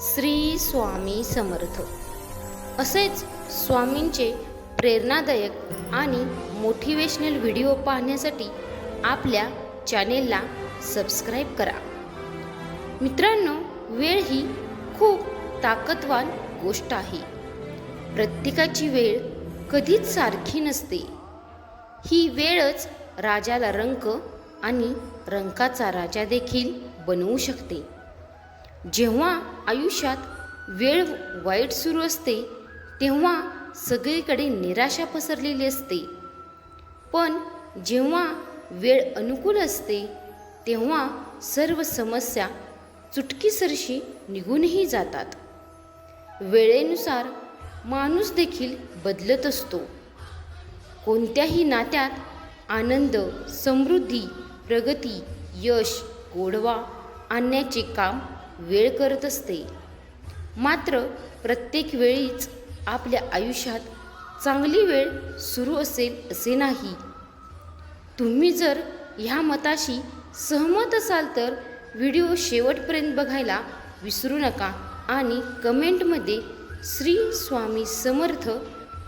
श्री स्वामी समर्थ. असेच स्वामींचे प्रेरणादायक आणि मोटिवेशनल व्हिडिओ पाहण्यासाठी आपल्या चॅनेलला सबस्क्राईब करा. मित्रांनो वेळ ही खूप ताकदवान गोष्ट आहे. प्रत्येकाची वेळ कधीच सारखी नसते. ही वेळच राजाला रंक आणि रंकाचा राजा देखील बनवू शकते. जेव्हा आयुष्यात वेळ वाईट सुरू असते तेव्हा सगळीकडे निराशा पसरलेली असते. पण जेव्हा वेळ अनुकूल असते तेव्हा सर्व समस्या चुटकीसरशी निघूनही जातात. वेळेनुसार माणूस देखील बदलत असतो. कोणत्याही नात्यात आनंद समृद्धी प्रगती यश गोडवा आणण्याचे काम वेळ करत असते. मात्र प्रत्येक वेळीच आपल्या आयुष्यात चांगली वेळ सुरू असेल असे नाही. तुम्ही जर ह्या मताशी सहमत असाल तर व्हिडिओ शेवटपर्यंत बघायला विसरू नका आणि कमेंटमध्ये श्री स्वामी समर्थ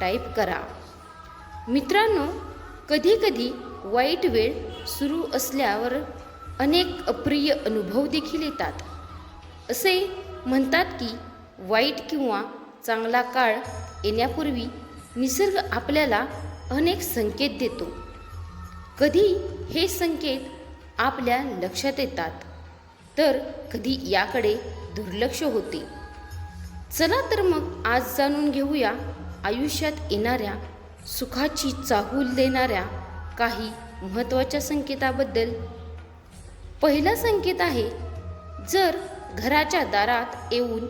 टाईप करा. मित्रांनो कधीकधी वाईट वेळ सुरू असल्यावर अनेक अप्रिय अनुभव देखील येतात. असे म्हणतात की वाईट किंवा चांगला काळ येण्यापूर्वी निसर्ग आपल्याला अनेक संकेत देतो. कधी हे संकेत आपल्या लक्षात येतात तर कधी याकडे दुर्लक्ष होते. चला तर मग आज जाणून घेऊया आयुष्यात येणाऱ्या सुखाची चाहूल देणाऱ्या काही महत्त्वाच्या संकेताबद्दल. पहिला संकेत आहे जर घराच्या दारात येऊन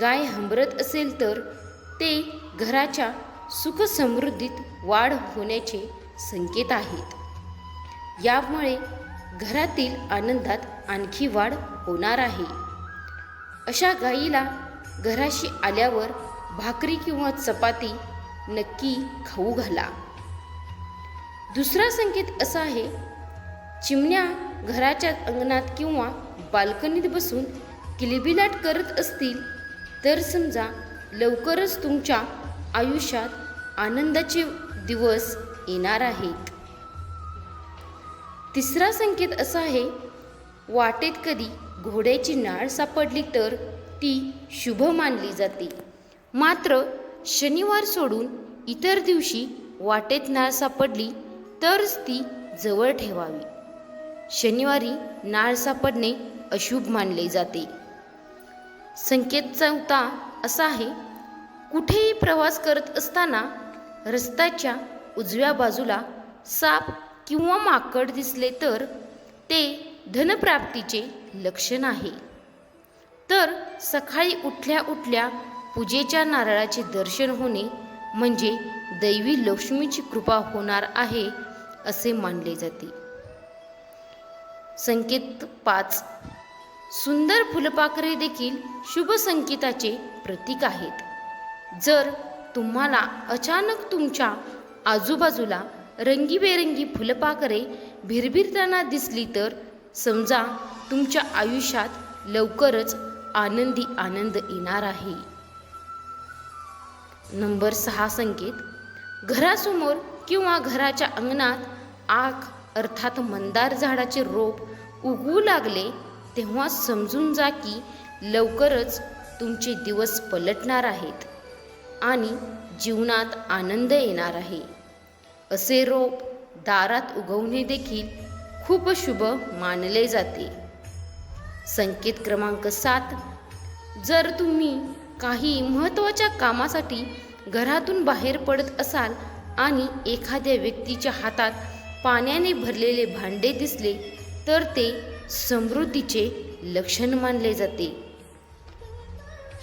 गाय हंबरत असेल तर ते घराच्या सुखसमृद्धीत वाढ होण्याचे संकेत आहेत. यामुळे घरातील आनंदात आणखी वाढ होणार आहे. अशा गाईला घराशी आल्यावर भाकरी किंवा चपाती नक्की खाऊ घाला. दुसरा संकेत असा आहे चिमण्या घराच्या अंगणात किंवा बाल्कनीत बसून किलिबिलाट करत असतील तर समजा लवकरच तुमच्या आयुष्यात आनंदाचे दिवस येणार आहेत. तिसरा संकेत असा आहे वाटेत कधी घोड्याची नाळ सापडली तर ती शुभ मानली जाते. मात्र शनिवार सोडून इतर दिवशी वाटेत नाळ सापडली तरच ती जवळ ठेवावी. शनिवारी नाळ सापडणे अशुभ मानले जाते. संकेत चौथा असा आहे कुठेही प्रवास करत असताना रस्त्याच्या उजव्या बाजूला साप किंवा माकड दिसले तर ते धनप्राप्तीचे लक्षण आहे. तर सकाळी उठल्या उठल्या पूजेच्या नारळाचे दर्शन होणे म्हणजे दैवी लक्ष्मीची कृपा होणार आहे असे मानले जाते. संकेत पाच. सुंदर फुलपाखरे देखील शुभ संकेताचे प्रतीक आहेत. जर तुम्हाला अचानक तुमच्या आजूबाजूला रंगीबेरंगी फुलपाखरे भिरभिरताना दिसली तर समजा तुमच्या आयुष्यात लवकरच आनंदी आनंद येणार आहे. नंबर सहा संकेत. घरासमोर किंवा घराच्या अंगणात आग अर्थात मंदार झाडाचे रोप उगवू लागले तेव्हा समजून जा की लवकरच तुमचे दिवस पलटणार आहेत आणि जीवनात आनंद येणार आहे. असे रोप दारात उगवणे देखील खूप शुभ मानले जाते. संकेत क्रमांक सात. जर तुम्ही काही महत्त्वाच्या कामासाठी घरातून बाहेर पडत असाल आणि एखाद्या व्यक्तीच्या हातात पाण्याने भरलेले भांडे दिसले तर ते समृद्धीचे लक्षण मानले जाते.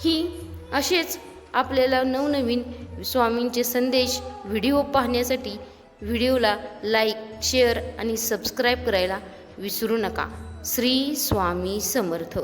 ही असेच आपल्याला नवनवीन स्वामींचे संदेश व्हिडिओ पाहण्यासाठी व्हिडिओला लाईक शेअर आणि सबस्क्राईब करायला विसरू नका. श्री स्वामी समर्थ.